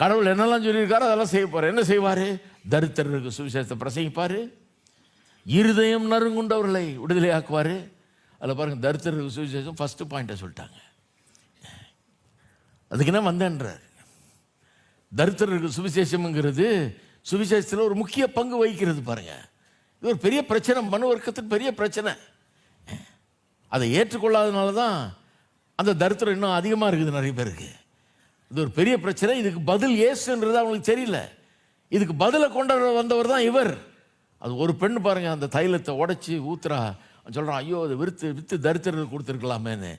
கடவுள் என்னெல்லாம் சொல்லியிருக்காரோ அதெல்லாம் செய்யப்பார் என்ன செய்வார்? தரித்திரருக்கு சுவிசேஷத்தை பிரசங்கிப்பார். இருதயம் நறுங்குண்டவர்களை விடுதலை ஆக்குவார் அதில் பாருங்கள் தரித்திரருக்கு சுவிசேஷம் ஃபஸ்ட்டு பாயிண்ட்டை சொல்லிட்டாங்க. அதுக்கு என்ன வந்தேன்றார்? தரித்திரருக்கு சுவிசேஷம்ங்கிறது சுவிசேஷத்தில் ஒரு முக்கிய பங்கு வகிக்கிறது பாருங்கள் இது ஒரு பெரிய பிரச்சனை மன வர்க்கத்துக்கு பெரிய பிரச்சனை. அதை ஏற்றுக்கொள்ளாதனால தான் அந்த தரித்திரம் இன்னும் அதிகமாக இருக்குது நிறைய பேருக்கு. இது ஒரு பெரிய பிரச்சனை. இதுக்கு பதில் ஏசுன்றது அவங்களுக்கு தெரியல. இதுக்கு பதிலை கொண்டு வந்தவர் தான் இவர். அது ஒரு பெண் பாருங்கள் அந்த தைலத்தை உடைச்சி ஊத்துறா. சொல்கிறான் ஐயோ அதை விற்று விற்று தரித்திரருக்கு கொடுத்துருக்கலாமேன்னு.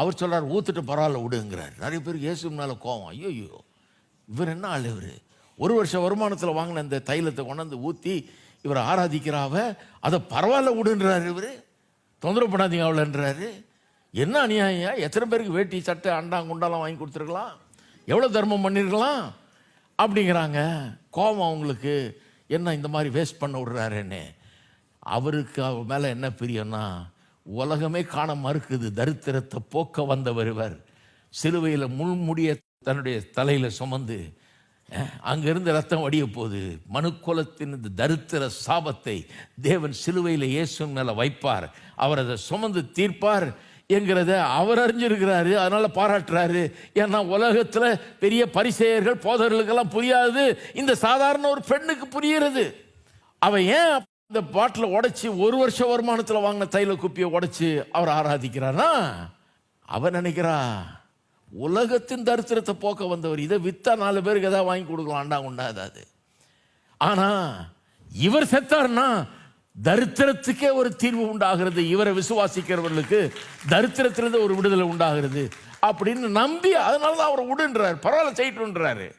அவர் சொல்கிறார் ஊத்துட்டு பரவாயில்ல விடுங்கிறார். நிறைய பேருக்கு இயேசு மேலே கோவம். ஐயோ ஐயோ இவர் என்ன ஆள் இவர்? ஒரு வருஷம் வருமானத்தில் வாங்கின அந்த தைலத்தை கொண்டாந்து ஊற்றி இவரை ஆராதிக்கிறாவ அதை பரவாயில்ல விடுன்றாரு இவர். தொந்தரவு பண்ணாதீங்க அவளன்றாரு என்ன அநியாயம்? எத்தனை பேருக்கு வேட்டி சட்டை அண்டாங் குண்டாலாம் வாங்கி கொடுத்துருக்கலாம்? எவ்வளோ தர்மம் பண்ணியிருக்கலாம் அப்படிங்கிறாங்க. கோபம் அவங்களுக்கு என்ன இந்த மாதிரி வேஸ்ட் பண்ண விடுறாருன்னு. அவருக்கு அவர் மேலே என்ன பிரியம்னா உலகமே காண மறுக்குது. தரித்திரத்தை போக்க வந்தவர் இவர். சிலுவையில் முள்முடிய தன்னுடைய தலையில் சுமந்து அங்கிருந்து ரத்தம் வடிய போகுது மனுக்குலத்தின் இந்த தரித்திர சாபத்தை தேவன் சிலுவையில் இயேசு மேலே வைப்பார். அவர் அதை சுமந்து தீர்ப்பார். என்கிறத அவர் அறிஞ்சிருக்கிறாரு அதனால் பாராட்டுறாரு. ஏன்னா உலகத்தில் பெரிய பரிசெயர்கள் போதர்களுக்கெல்லாம் புரியாது. இந்த சாதாரண ஒரு பெண்ணுக்கு புரிகிறது. அவன் ஏன் இந்த பாட்டில் உடைச்சி ஒரு வருஷம் வருமானத்தில் வாங்கின தைல குப்பியை உடைச்சி அவர் ஆராதிக்கிறானா அவன் நினைக்கிறா உலகத்தின் தரித்திரத்தை போக்க வந்தவர் இதை வித்தா நாலு பேருக்கு எதாவது வாங்கி கொடுக்கலாம்டா உண்டாது ஆனால் இவர் செத்தார்னா தரித்திரத்துக்கே ஒரு தீர்வு உண்டாகிறது. இவரை விசுவாசிக்கிறவர்களுக்கு தரித்திரத்திலிருந்து ஒரு விடுதலை உண்டாகிறது. அப்படின்னு நம்பி அதனால தான் அவரை விடுன்றார் பரவாயில்ல செய்யட்டுன்றாரு